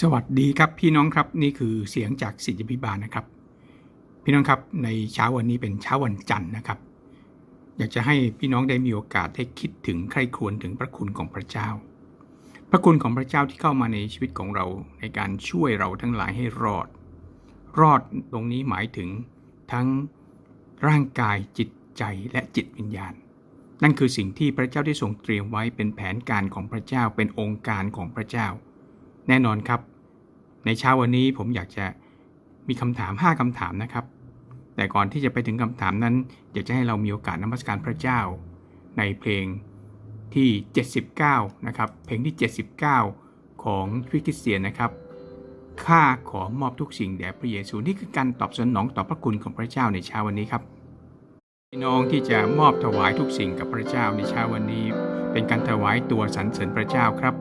สวัสดีครับพี่น้องครับนี่คือเสียงจากสิทธิพิบาลนะครับ พี่น้องครับในเช้าวันนี้เป็นเช้าวันจันทร์นะครับ อยากจะให้พี่น้องได้มีโอกาสได้คิดถึงใครควรถึงพระคุณของพระเจ้า พระคุณของพระเจ้าที่เข้ามาในชีวิตของเราในการช่วยเราทั้งหลายให้รอด รอดตรงนี้หมายถึงทั้งร่างกายจิตใจและจิตวิญญาณ นั่นคือสิ่งที่พระเจ้าได้ทรงเตรียมไว้เป็นแผนการของพระเจ้าเป็นองค์การของพระเจ้า แน่นอนครับ ในเช้าวันนี้ผมอยากจะมีคำถาม 5คำถามนะครับ แต่ก่อนที่จะไปถึงคำถามนั้น อยากจะให้เรามีโอกาสนมัสการพระเจ้า ในเพลงที่ 79 นะครับ เพลงที่ 79 ของคริสเตียนนะครับข้าขอมอบทุกสิ่งแด่พระเยซูนี่คือการตอบสนองต่อพระคุณของพระเจ้าในเช้าวันนี้ครับพี่น้องที่จะมอบถวายทุกสิ่งกับพระเจ้าในเช้าวันนี้ เป็นการถวายตัวสรรเสริญพระเจ้าครับ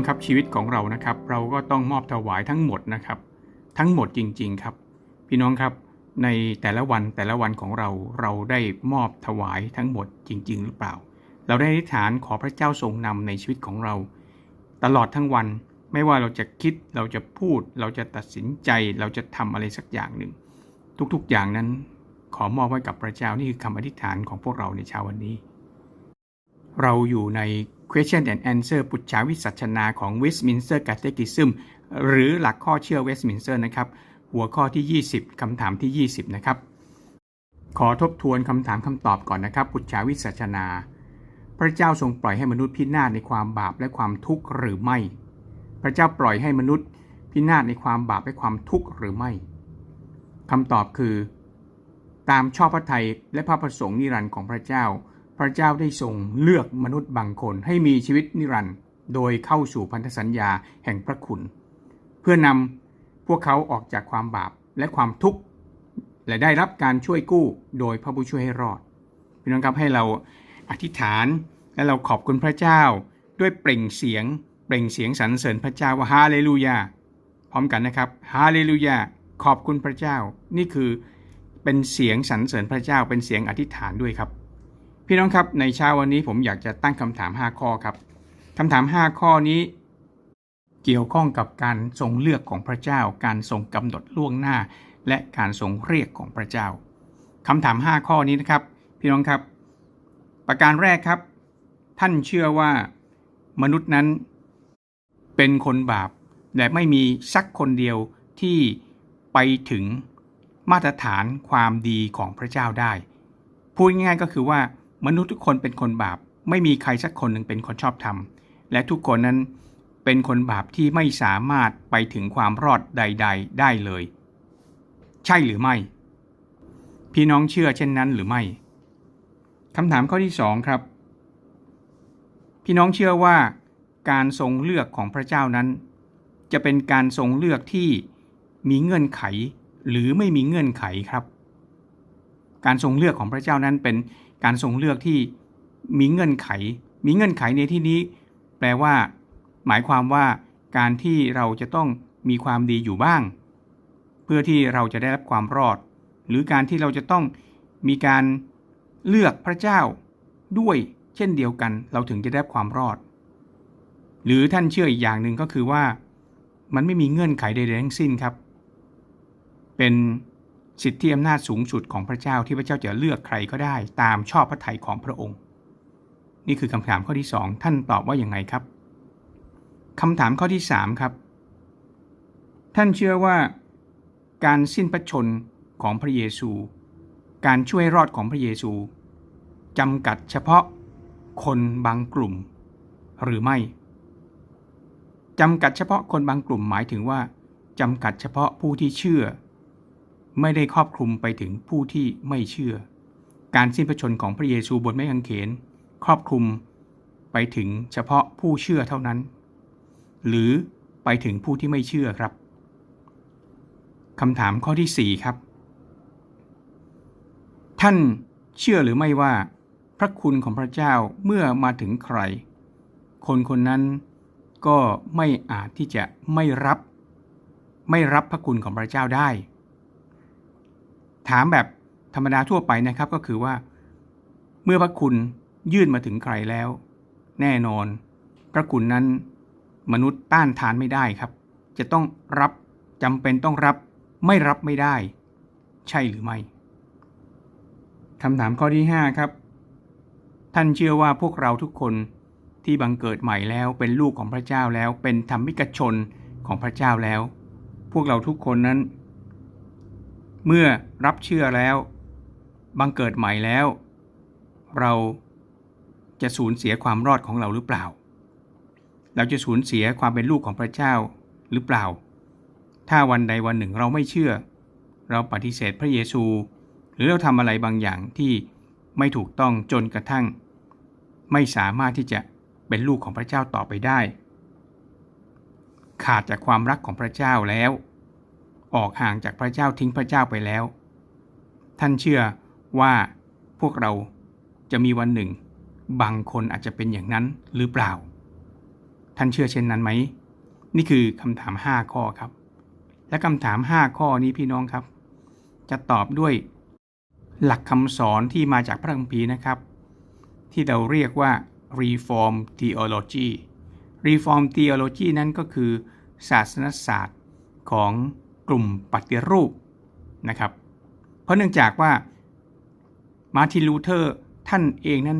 องครับชีวิตของเรานะครับ เราก็ต้องมอบถวายทั้งหมดนะครับ ทั้งหมดจริง ๆครับ พี่น้องครับในแต่ละวันแต่ละวันของเราเราได้มอบถวายทั้งหมดจริง ๆ หรือเปล่า เราได้อธิษฐานขอพระเจ้าทรงนำในชีวิตของเรา ตลอดทั้งวันไม่ว่าเราจะคิดเราจะพูด เราจะตัดสินใจเราจะทำอะไรสักอย่างหนึ่ง ทุกๆอย่างนั้นขอมอบไว้กับพระเจ้านี่คือคำอธิษฐานของพวกเราในเช้าวันนี้ เราอยู่ใน Question and Answer ปุจฉาวิสัชนาของ Westminster Catechism หรือหลักข้อเชื่อ Westminster นะครับ หัวข้อที่ 20 คำถามที่ 20 นะครับ ขอทบทวนคำถามคำตอบก่อนนะครับ ปุจฉาวิสัชนา พระเจ้าทรงปล่อยให้มนุษย์พินาศในความบาปและความทุกข์หรือไม่ พระเจ้าปล่อยให้มนุษย์พินาศในความบาปและความทุกข์หรือไม่คำตอบคือ ตามชอบพระทัยและพระประสงค์นิรันดร์ของพระเจ้า พระเจ้าได้ทรงเลือกมนุษย์บางคนให้มีชีวิตนิรันดร์โดยเข้าสู่พันธสัญญาแห่งพระคุณ เพื่อนำพวกเขาออกจากความบาปและความทุกข์ และได้รับการช่วยกู้โดยพระผู้ช่วยให้รอดพี่น้องครับให้เราอธิษฐานและเราขอบคุณพระเจ้า ด้วยเปล่งเสียง เปล่งเสียงสรรเสริญพระเจ้าว่าฮาเลลูยาพร้อมกันนะครับฮาเลลูยาขอบคุณพระเจ้า นี่คือเป็นเสียงสรรเสริญพระเจ้าเป็นเสียงอธิษฐานด้วยครับ พี่น้องครับในเช้าวันนี้ผมอยากจะตั้งคำถาม 5 ข้อครับคำถาม 5 ข้อนี้ เกี่ยวข้องกับการทรงเลือกของพระเจ้า การทรงกำหนดล่วงหน้า และการทรงเรียกของพระเจ้าคำถาม 5 ข้อนี้นะครับ พี่น้องครับ ประการแรกครับ ท่านเชื่อว่ามนุษย์นั้น เป็นคนบาปและไม่มีสักคนเดียวที่ไปถึงมาตรฐานความดีของพระเจ้าได้ พูดง่ายๆก็คือว่า มนุษย์ทุกคนเป็นคนบาป ไม่มีใครสักคนหนึ่งเป็นคนชอบธรรม และทุกคนนั้นเป็นคนบาปที่ไม่สามารถไปถึงความรอดใด ๆ ได้เลย ใช่หรือไม่ พี่น้องเชื่อเช่นนั้นหรือไม่คำถามข้อที่สองครับ พี่น้องเชื่อว่าการทรงเลือกของพระเจ้านั้น จะเป็นการทรงเลือกที่มีเงื่อนไข หรือไม่มีเงื่อนไขครับ การทรงเลือกของพระเจ้านั้นเป็นการทรงเลือกที่มีเงื่อนไข มีเงื่อนไขในที่นี้ แปลว่า หมายความว่าการที่เราจะต้องมีความดีอยู่บ้าง เพื่อที่เราจะได้รับความรอด หรือการที่เราจะต้องมีการเลือกพระเจ้าด้วยเช่นเดียวกัน เราถึงจะได้รับความรอด หรือท่านเชื่ออีกอย่างหนึ่งก็คือว่า มันไม่มีเงื่อนไขใดๆทั้งสิ้นครับ เป็น สิทธิอำนาจสูงสุดของพระเจ้าที่พระเจ้าจะเลือกใครก็ได้ ตามชอบพระทัยของพระองค์ นี่คือคำถามข้อที่สองท่านตอบว่าอย่างไงครับคำถามข้อที่สามครับ ท่านเชื่อว่า การสิ้นพระชนของพระเยซู การช่วยรอดของพระเยซูจำกัดเฉพาะคนบางกลุ่ม หรือไม่จำกัดเฉพาะคนบางกลุ่มหมายถึงว่าจำกัดเฉพาะผู้ที่เชื่อ ไม่ได้ครอบคลุมไปถึงผู้ที่ไม่เชื่อ การสิ้นพระชนของพระเยซูบนไม้กางเขน ครอบคลุมไปถึงเฉพาะผู้เชื่อเท่านั้น หรือไปถึงผู้ที่ไม่เชื่อครับคำถามข้อที่ 4 ครับ ท่านเชื่อหรือไม่ว่า พระคุณของพระเจ้าเมื่อมาถึงใคร คนคนนั้นก็ไม่อาจที่จะไม่รับ ไม่รับพระคุณของพระเจ้าได้ ถามแบบธรรมดาทั่วไปนะครับก็คือว่า เมื่อพระคุณยื่นมาถึงใครแล้ว แน่นอน พระคุณนั้นมนุษย์ต้านทานไม่ได้ครับ จะต้องรับจำเป็นต้องรับไม่รับไม่ได้ ใช่หรือไม่คำถามข้อที่ 5 ครับ ท่านเชื่อว่าพวกเราทุกคนที่บังเกิดใหม่แล้วเป็นลูกของพระเจ้าแล้วเป็นธรรมิกชนของพระเจ้าแล้ว พวกเราทุกคนนั้น เมื่อรับเชื่อแล้ว บังเกิดใหม่แล้ว เราจะสูญเสียความรอดของเราหรือเปล่า เราจะสูญเสียความเป็นลูกของพระเจ้าหรือเปล่า ถ้าวันใดวันหนึ่งเราไม่เชื่อ เราปฏิเสธพระเยซู หรือเราทำอะไรบางอย่างที่ไม่ถูกต้องจนกระทั่ง ไม่สามารถที่จะเป็นลูกของพระเจ้าต่อไปได้ ขาดจากความรักของพระเจ้าแล้ว ออกห่างจากพระเจ้าทิ้งพระเจ้าไปแล้ว ท่านเชื่อว่าพวกเราจะมีวันหนึ่ง บางคนอาจจะเป็นอย่างนั้นหรือเปล่า ท่านเชื่อเช่นนั้นไหม นี่คือคำถาม 5 ข้อครับ และคำถาม 5 ข้อนี้พี่น้องครับ จะตอบด้วยหลักคำสอนที่มาจากพระคัมภีร์นะครับ ที่เราเรียกว่า Reform Theology Reform Theology นั้นก็คือศาสนศาสตร์ของ กลุ่มปฏิรูปนะครับ เพราะเนื่องจากว่ามาร์ตินลูเทอร์ท่านเองนั้น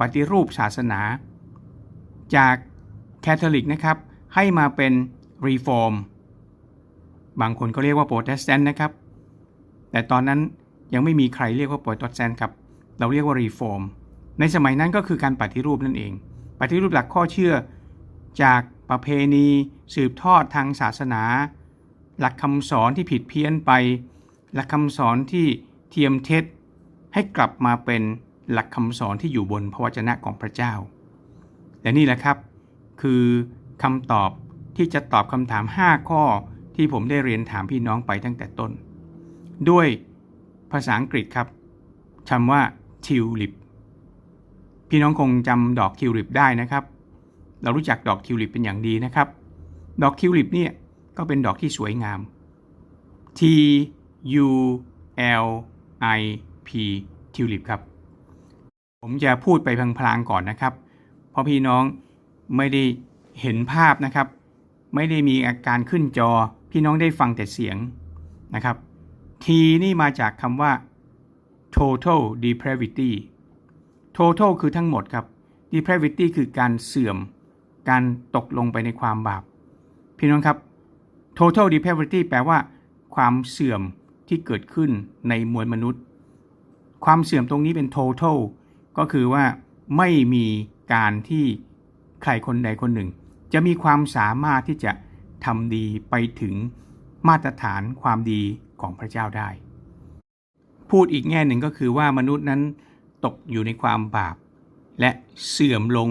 ปฏิรูปศาสนา จากแคทอลิกนะครับให้มาเป็น Reform บางคนก็เรียกว่าโปรเตสแตนต์นะครับ แต่ตอนนั้นยังไม่มีใครเรียกว่าโปรเตสแตนต์ครับ เราเรียกว่า Reform ในสมัยนั้นก็คือการปฏิรูปนั่นเอง ปฏิรูปหลักข้อเชื่อจากประเพณี สืบทอดทางศาสนา หลักคำสอนที่ผิดเพี้ยนไป หลักคำสอนที่เทียมเท็จ ให้กลับมาเป็นหลักคำสอนที่อยู่บนพระวจนะของพระเจ้า และนี่แหละครับ คือคำตอบที่จะตอบคำถาม 5 ข้อที่ผมได้เรียนถามพี่น้องไปตั้งแต่ต้น ด้วยภาษาอังกฤษครับคำว่า tulip พี่น้องคงจำดอกทิวลิปได้นะครับ เรารู้จักดอกทิวลิปเป็นอย่างดีนะครับ ดอกทิวลิปเนี่ย ก็เป็นดอกที่สวยงาม T U L I P Tulip ครับ ผมจะพูดไปพลางๆก่อนนะครับ เพราะพี่น้องไม่ได้เห็นภาพนะครับ ไม่ได้มีอาการขึ้นจอ พี่น้องได้ฟังแต่เสียงนะครับ T นี่มาจากคำว่า total depravity total คือทั้งหมดครับ depravity คือการเสื่อม การตกลงไปในความบาป พี่น้องครับ total depravity แปลว่า ความเสื่อมที่เกิดขึ้นในมวลมนุษย์ ความเสื่อมตรงนี้เป็น total ก็คือว่าไม่มีการที่ใครคนใดคนหนึ่ง จะมีความสามารถที่จะทำดีไปถึงมาตรฐานความดีของพระเจ้าได้ พูดอีกแง่หนึ่งก็คือว่ามนุษย์นั้นตกอยู่ในความบาป และเสื่อมลง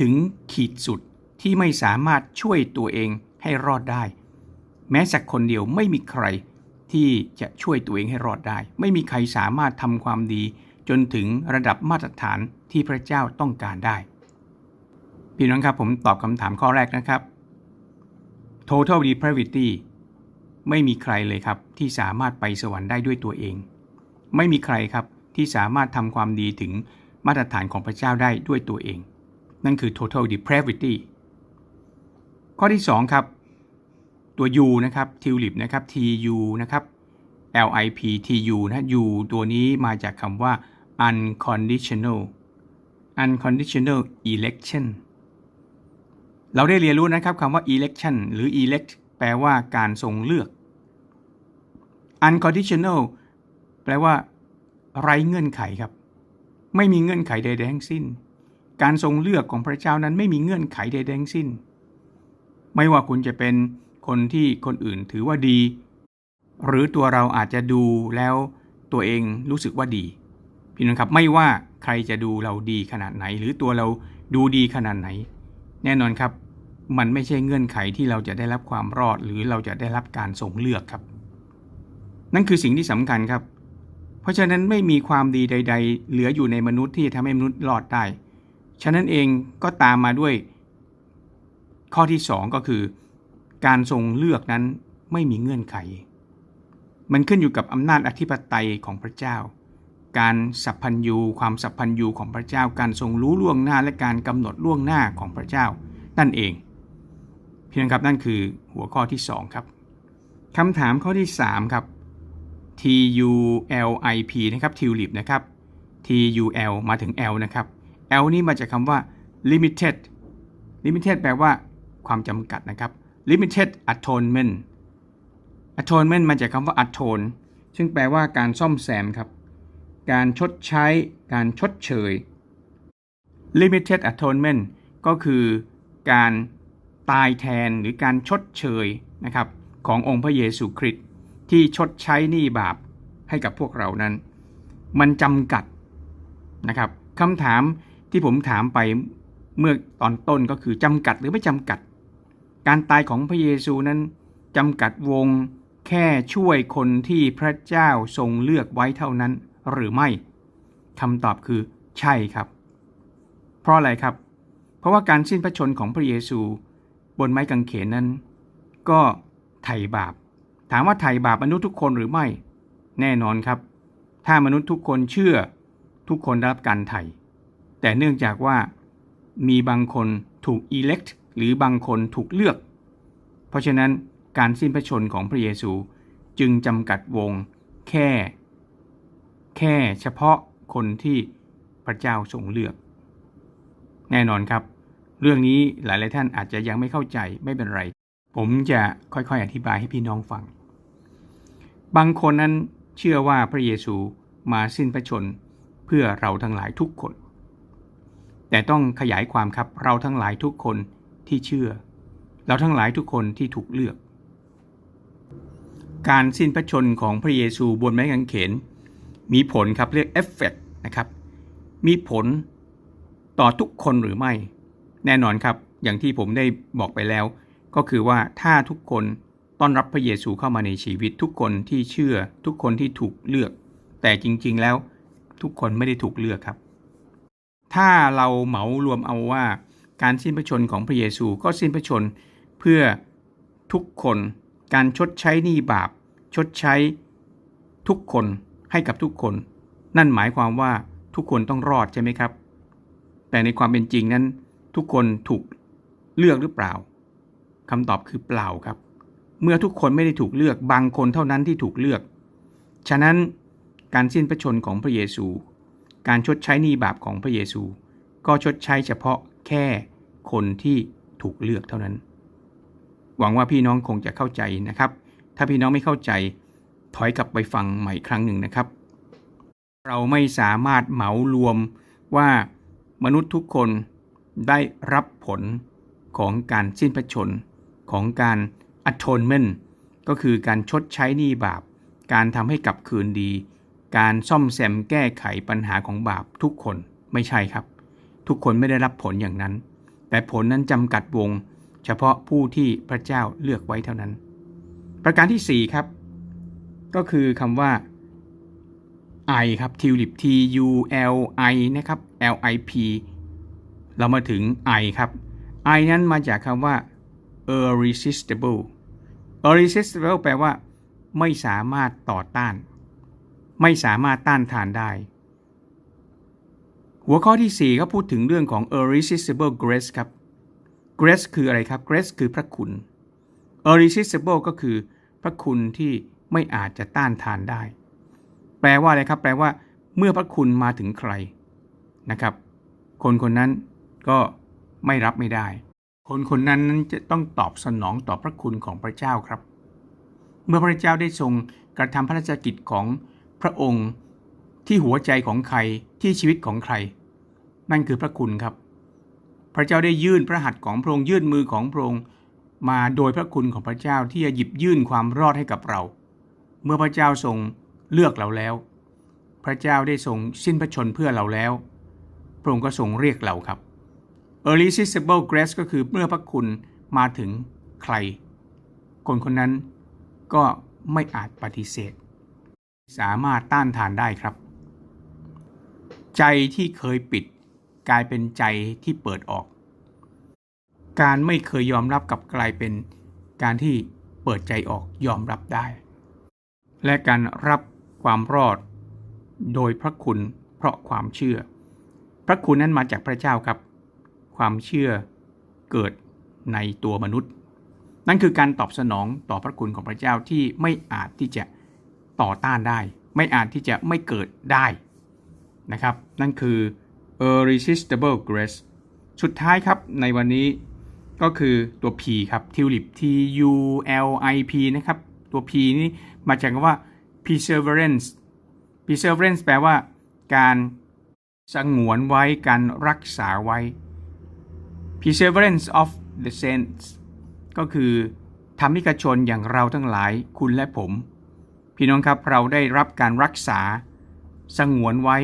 ถึงขีดสุดที่ไม่สามารถช่วยตัวเองให้รอดได้ แม้สักคนเดียวไม่มีใครที่จะช่วยตัวเองให้รอดได้ ไม่มีใครสามารถทำความดี จนถึงระดับมาตรฐานที่พระเจ้าต้องการได้ พี่น้องครับผมตอบคำถามข้อแรกนะครับ total depravity ไม่มีใครเลยครับที่สามารถไปสวรรค์ได้ด้วยตัวเอง ไม่มีใครครับที่สามารถทำความดีถึงมาตรฐานของพระเจ้าได้ด้วยตัวเอง นั่นคือ total depravity ข้อที่ 2 ครับ ตัว U นะครับ tulip นะครับ TU นะครับ LIP TU นะ U ตัวนี้มาจากคำว่า unconditional unconditional election เราได้เรียนรู้นะครับคำว่า election หรือ elect แปลว่าการทรงเลือก unconditional แปลว่า ไร้เงื่อนไขครับ ไม่มีเงื่อนไขใดๆทั้งสิ้น การทรงเลือกของพระเจ้านั้นไม่มีเงื่อนไขใดๆทั้งสิ้น ไม่ว่าคุณจะเป็น คนที่คนอื่นถือว่าดี หรือตัวเราอาจจะดูแล้วตัวเองรู้สึกว่าดี พี่น้องครับไม่ว่าใครจะดูเราดีขนาดไหน หรือตัวเราดูดีขนาดไหน แน่นอนครับ มันไม่ใช่เงื่อนไขที่เราจะได้รับความรอด หรือเราจะได้รับการทรงเลือกครับ นั่นคือสิ่งที่สำคัญครับ เพราะฉะนั้นไม่มีความดีใด ๆ เหลืออยู่ในมนุษย์ที่จะทำให้มนุษย์รอดได้ฉะนั้นเองก็ตามมาด้วยข้อที่ 2 ก็คือ การทรงเลือกนั้นไม่มีเงื่อนไข มันขึ้นอยู่กับอำนาจอธิปไตยของพระเจ้า การสัพพัญญูความสัพพัญญูของพระเจ้า การทรงรู้ล่วงหน้าและการกำหนดล่วงหน้าของพระเจ้า นั่นเอง เพียงครับนั่นคือหัวข้อที่ 2 ครับคำถามข้อที่ 3 ครับ T U L I P นะครับ tulip นะครับ T U L มาถึง L นะครับ L นี่มาจากคำว่า limited limited แปลว่าความจำกัดนะครับ limited atonement atonement มาจากคำว่า atone ซึ่งแปลว่าการซ่อมแซมครับ การชดใช้ การชดเชย limited atonement ก็คือการตายแทนหรือการชดเชยนะครับขององค์พระเยซูคริสต์ที่ชดใช้หนี้บาปให้กับพวกเรานั้น มันจำกัดนะครับคำถามที่ผมถามไปเมื่อตอนต้นก็คือจำกัดหรือไม่จำกัด การตายของพระเยซูนั้นจำกัดวงแค่ช่วยคนที่พระเจ้าทรงเลือกไว้เท่านั้นหรือไม่คำตอบคือใช่ครับ เพราะอะไรครับ เพราะว่าการสิ้นพระชนของพระเยซูบนไม้กางเขนนั้น ก็ไถ่บาป ถามว่าไถ่บาปมนุษย์ทุกคนหรือไม่ แน่นอนครับ ถ้ามนุษย์ทุกคนเชื่อทุกคนได้รับการไถ่แต่เนื่องจากว่ามีบางคนถูก elect หรือบางคนถูกเลือก เพราะฉะนั้นการสิ้นพระชนของพระเยซูจึงจำกัดวงแค่ แค่เฉพาะคนที่พระเจ้าทรงเลือก แน่นอนครับ เรื่องนี้หลายๆท่านอาจจะยังไม่เข้าใจไม่เป็นไร ผมจะค่อยๆอธิบายให้พี่น้องฟัง บางคนนั้นเชื่อว่าพระเยซูมาสิ้นพระชนเพื่อเราทั้งหลายทุกคน แต่ต้องขยายความครับเราทั้งหลายทุกคน ที่เชื่อ เราทั้งหลายทุกคนที่ถูกเลือก การสิ้นพระชนของพระเยซูบนไม้กางเขน มีผลครับเรียกเอฟเฟกนะครับ มีผลต่อทุกคนหรือไม่ แน่นอนครับอย่างที่ผมได้บอกไปแล้ว ก็คือว่าถ้าทุกคนต้อนรับพระเยซูเข้ามาในชีวิต ทุกคนที่เชื่อทุกคนที่ถูกเลือก แต่จริง ๆ แล้วทุกคนไม่ได้ถูกเลือกครับ ถ้าเราเหมารวมเอาว่า การสิ้นพระชนของพระเยซูก็สิ้นพระชนเพื่อทุกคนการชดใช้หนี้บาป ชดใช้ทุกคนให้กับทุกคน นั่นหมายความว่าทุกคนต้องรอดใช่ไหมครับ แต่ในความเป็นจริงนั้นทุกคนถูกเลือกหรือเปล่าคำตอบคือเปล่าครับ เมื่อทุกคนไม่ได้ถูกเลือกบางคนเท่านั้นที่ถูกเลือก ฉะนั้นการสิ้นพระชนของพระเยซู การชดใช้หนี้บาปของพระเยซู ก็ชดใช้เฉพาะ แค่คนที่ถูกเลือกเท่านั้น หวังว่าพี่น้องคงจะเข้าใจนะครับ ถ้าพี่น้องไม่เข้าใจ ถอยกลับไปฟังใหม่ครั้งหนึ่งนะครับ เราไม่สามารถเหมารวมว่ามนุษย์ทุกคนได้รับผลของการสิ้นพระชน ของการ atonement ก็คือการชดใช้หนี้บาป การทำให้กลับคืนดี การซ่อมแซมแก้ไขปัญหาของบาปทุกคนไม่ใช่ครับ ทุกคนไม่ได้รับผลอย่างนั้น แต่ผลนั้นจำกัดวง เฉพาะผู้ที่พระเจ้าเลือกไว้เท่านั้น ประการที่ 4 ครับ ก็คือคำว่า I ครับ tulip T U L I นะครับ L I P เรามาถึง I ครับ I นั้นมาจากคำว่า irresistible irresistible แปลว่า ไม่สามารถต่อต้าน ไม่สามารถต้านทานได้ หัวข้อที่4ก็พูดถึงเรื่องของ irresistible grace ครับ grace คืออะไรครับ grace คือพระคุณ irresistible ก็คือพระคุณที่ไม่อาจจะต้านทานได้ แปลว่าอะไรครับ แปลว่า เมื่อพระคุณมาถึงใครนะครับ คนคนนั้นก็ไม่รับไม่ได้ คนคนนั้นนั้นจะต้องตอบสนองต่อพระคุณของพระเจ้าครับ เมื่อพระเจ้าได้ทรงกระทำพระราชกิจของพระองค์ ที่หัวใจของใครที่ชีวิตของใคร นั่นคือพระคุณครับ พระเจ้าได้ยื่นพระหัตถ์ของพระองค์ยื่นมือของพระองค์มาโดยพระคุณของพระเจ้าที่จะหยิบยื่นความรอดให้กับเรา เมื่อพระเจ้าทรงเลือกเราแล้ว พระเจ้าได้ทรงสิ้นพระชนเพื่อเราแล้ว พระองค์ก็ทรงเรียกเราครับ irresistible grace ก็คือเมื่อพระคุณมาถึงใคร คนคนนั้นก็ไม่อาจปฏิเสธ สามารถต้านทานได้ครับ ใจที่เคยปิด กลายเป็นใจที่เปิดออก การไม่เคยยอมรับกับกลายเป็นการที่เปิดใจออกยอมรับได้ และการรับความรอด โดยพระคุณเพราะความเชื่อ พระคุณนั้นมาจากพระเจ้าครับ ความเชื่อเกิดในตัวมนุษย์ นั่นคือการตอบสนองต่อพระคุณของพระเจ้าที่ไม่อาจที่จะต่อต้านได้ ไม่อาจที่จะไม่เกิดได้ นะครับ นั่นคือ irresistible grace สุดท้ายครับในวันนี้ก็คือตัว P ครับ tulip T U L I P นะครับ ตัว P นี้มาจากคำว่า perseverance perseverance แปลว่าการสงวนไว้ การรักษาไว้ perseverance of the saints ก็คือธรรมิกชนอย่างเราทั้งหลายคุณและผม พี่น้องครับเราได้รับการรักษาสงวนไว้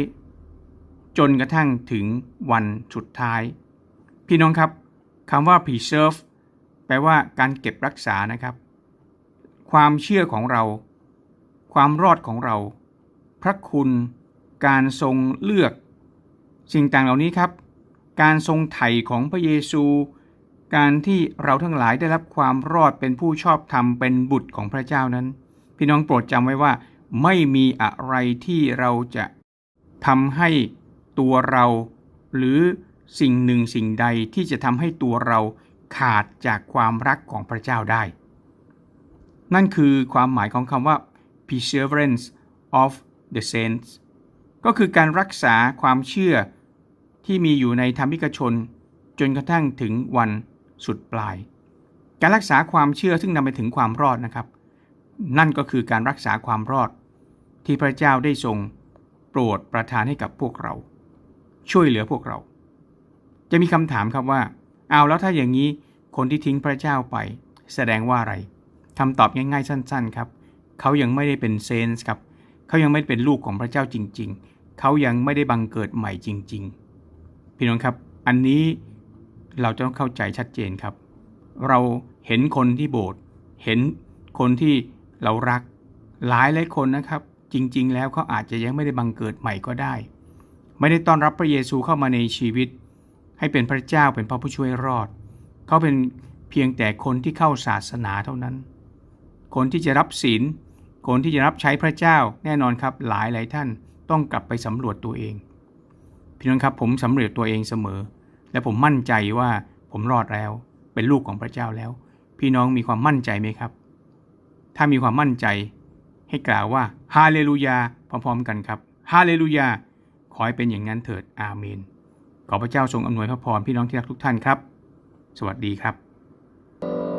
จนกระทั่งถึงวันสุดท้าย พี่น้องครับคำว่า preserve แปลว่าการเก็บรักษานะครับ ความเชื่อของเรา ความรอดของเรา พระคุณ การทรงเลือก สิ่งต่างเหล่านี้ครับ การทรงไถ่ของพระเยซู การที่เราทั้งหลายได้รับความรอดเป็นผู้ชอบธรรมเป็นบุตรของพระเจ้านั้น พี่น้องโปรดจำไว้ว่า ไม่มีอะไรที่เราจะทำให้ ตัวเรา หรือสิ่งหนึ่งสิ่งใดที่จะทำให้ตัวเราขาดจากความรักของพระเจ้าได้ นั่นคือความหมายของคำว่า perseverance of the saints ก็คือการรักษาความเชื่อที่มีอยู่ในธรรมิกชน จนกระทั่งถึงวันสุดปลาย การรักษาความเชื่อซึ่งนำไปถึงความรอดนะครับ นั่นก็คือการรักษาความรอดที่พระเจ้าได้ทรงโปรดประทานให้กับพวกเรา ช่วยเหลือพวกเรา จะมีคำถามครับว่าเอาแล้วถ้าอย่างนี้คนที่ทิ้งพระเจ้าไป แสดงว่าอะไรคำตอบง่ายๆสั้น ๆครับ เขายังไม่ได้เป็นเซนส์ครับ เขายังไม่เป็นลูกของพระเจ้าจริง ๆ เขายังไม่ได้บังเกิดใหม่จริง ๆ พี่น้องครับ อันนี้เราจะต้องเข้าใจชัดเจนครับ เราเห็นคนที่โบสถ์เห็นคนที่เรารักหลายหลายคนนะครับ จริง ๆ แล้วเขาอาจจะยังไม่ได้บังเกิดใหม่ก็ได้ ไม่ได้ต้อนรับพระเยซูเข้ามาในชีวิต ให้เป็นพระเจ้าเป็นพระผู้ช่วยรอด เขาเป็นเพียงแต่คนที่เข้าศาสนาเท่านั้น คนที่จะรับศีล คนที่จะรับใช้พระเจ้าแน่นอนครับหลายหลายท่านต้องกลับไปสำรวจตัวเอง พี่น้องครับผมสำรวจตัวเองเสมอ และผมมั่นใจว่าผมรอดแล้ว เป็นลูกของพระเจ้าแล้ว พี่น้องมีความมั่นใจไหมครับ ถ้ามีความมั่นใจให้กล่าวว่าฮาเลลูยาพร้อมๆกันครับฮาเลลูยา ขอให้เป็นอย่างนั้นเถิดอาเมน ขอพระเจ้าทรงอำนวยพระพรพี่น้องที่รักทุกท่านครับ สวัสดีครับ